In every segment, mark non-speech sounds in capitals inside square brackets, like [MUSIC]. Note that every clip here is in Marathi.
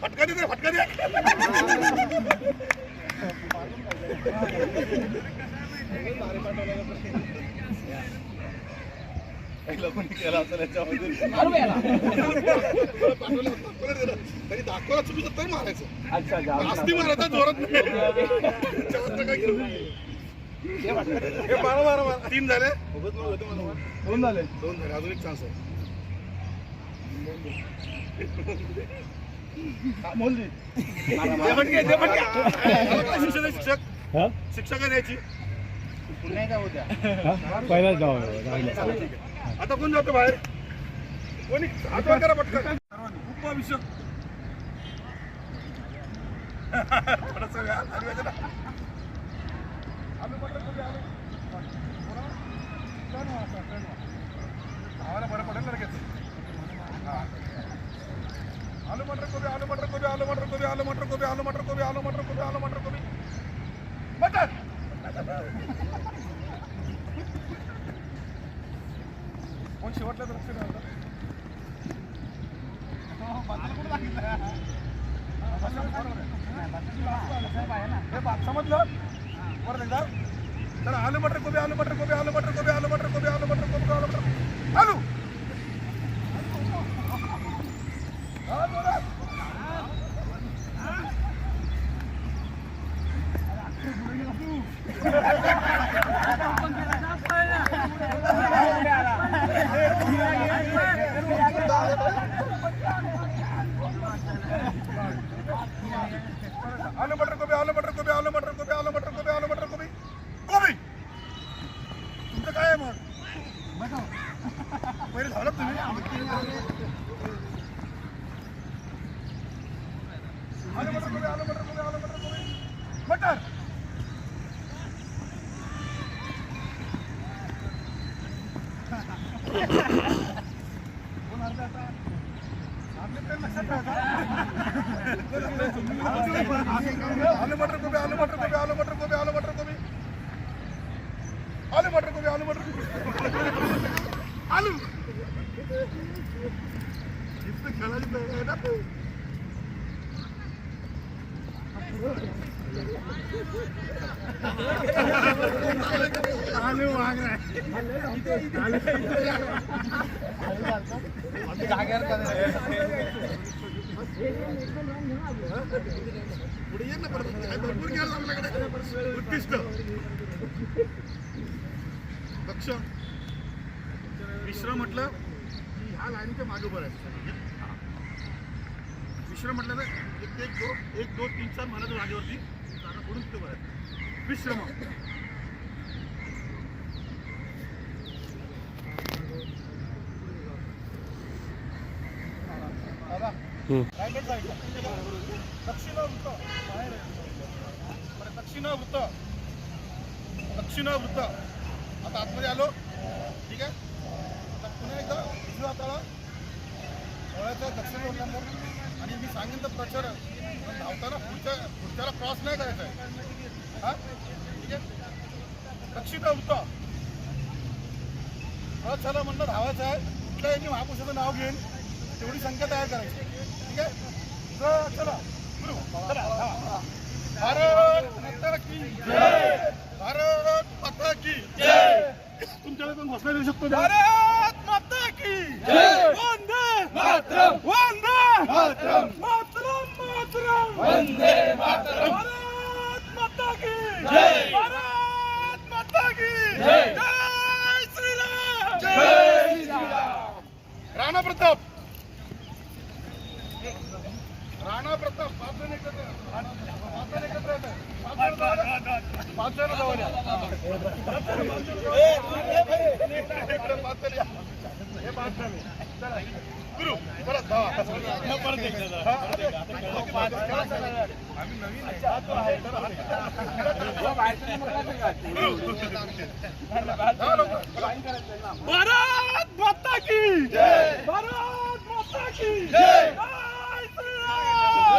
फटका दे फटका दे तरी दाखवायला चुकीचं तरी मारायचं अच्छा मारायचा जोरात नाही काय तीन झाले. दोन झाले. दोन झाले अजून एक चान्स आहे. शिक्षक आहे, शिक्षक हा? शिक्षक आहे द्यायची हा? पहिलाच. राहिला. आता कोण जातो बाहेर? कोणी? वर करा पटकन. खूप भविष्य [LAUGHS] थोडंसं व्या, खाली वाजा ना. आलू मटर कोबी, आलू. थोडा टर्न व्हा आता, टर्न व्हा. आम्हाला बरं पडेल ना लगेच. हा. आलू मटर कोबी आलू मटर कोबी आलू मटर कोबी आलू मटर कोबी आलू मटर कोबी आलू मटर कोबी आलू मटर कोबी मटर कोण शेवटला तर लक्ष द्या आता. समजलं बरं एकदा तर आलू मटर कोबी आलू मटर कोबी आलू मटर कोबी आलू मटर कोबी आलू मटर कोबी आलू मटर आलू हा, जोरात. आलू मटर कोबी आलू मटर कोबी आलू मटर कोबी आलू मटर कोबी आलू मटर कोबी कोबी तुमचं काय आहे मग पहिले झालं तुम्ही आलू मटर कोबी आलू मटर कोबी आलू मटर कोबी मटर कोण हरलं आता? आपले प्रेम लक्षात ठेवा. आलू मटर गोभी आलू मटर गोभी आलू मटर गोभी आलू मटर गोभी आलू मटर गोभी आलू मटर गोभी आलू इतकं खेळायची तयारी आहे ना आलू पुढे ये ना परत भरपूर खेळ आपल्याकडे उत्कृष्ट मिश्र म्हटलं की ह्या लाईनच्या मागे बरं मिश्र म्हटलं तर एक एक दोन एक दोन तीन चार म्हणायचं जागेवरती. जागा सोडून तिथे बरं विश्रम हम्म. दक्षिणावृत्त दक्षिणावृत्त आता आतमध्ये आलो ठीक आहे आता पुन्हा एकदा उजव्या हाताला डोळ्याच्या दक्षिण वरल्यानंतर आणि मी सांगेन तर प्रचार धावताना पुढच्या पुढच्याला क्रॉस नाही करायचा आहे. हा? ठीक आहे? दक्षिणावृत्त परत चला म्हणलं धावायचं आहे. कुठल्याही मी महापुरुषाचं नाव घेईन. तेवढी संख्या तयार करायची. ठीक आहे? चला, चला. भारत माता की जय. भारत माता की जय. तुमच्याला पण घोषणा देऊ शकतो? भारत माता की जय. वंदे मातरम. मातरम. मातरम मातरम. वंदे मातरम. भारत माता की जय. भारत माता की जय. जय श्रीराम. जय श्रीराम. राणा प्रताप राणा प्रताप पाच जण एकत्र पाच जण एकत्र येतात. पाच जण जवळ या. पाच जण जवळ या. इकडे पाच जण या. हे पाच झाले. चला. गुरु परत धावा. हा, अरे. आम्ही नवीन आहे. धावा लवकर. चला. भारत माता की भारत माता की जय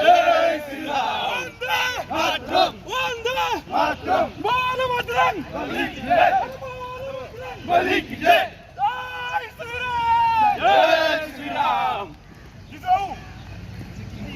जय श्रीराम वंदे मातरम वंदे मातरम बालभद्रं मलिक की जय जय श्रीराम जय श्रीराम जिजाऊ तीन तीन तीन तीन घोषणा जिजाऊ शब्द ऐका ना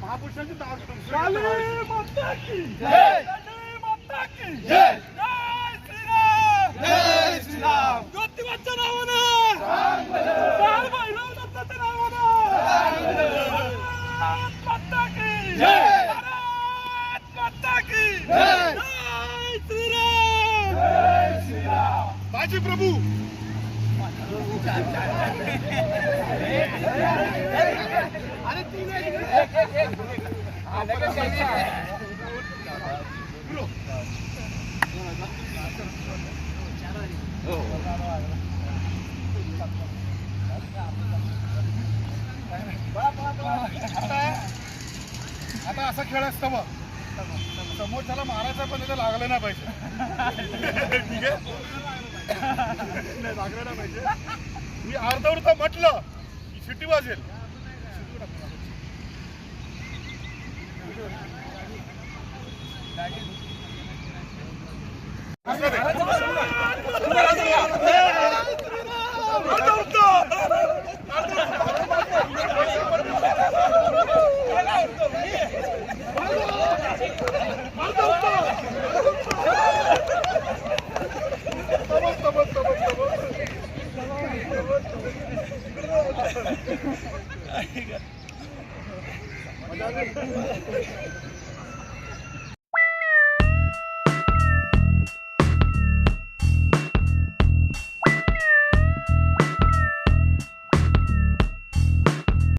महापुरुषांची काली माता की जय काली माता की. जय. जय श्रीराम जय श्रीराम ज्योतिबाच्या नावानं लाल भैरवनाथाच्या नावानं भारत माता की जय भारत माता की जय जय श्रीराम जय शिवाजी प्रभू. आता आता असा खेळ असतं बघ. समोरच्याला मारायचा पण त्याला लागलं नाही पाहिजे ठीक आहे? नाही, लागलं पाहिजे. मी अर्धवृत्त म्हटलं की शिट्टी वाजेल. असं [LAUGHS] I'm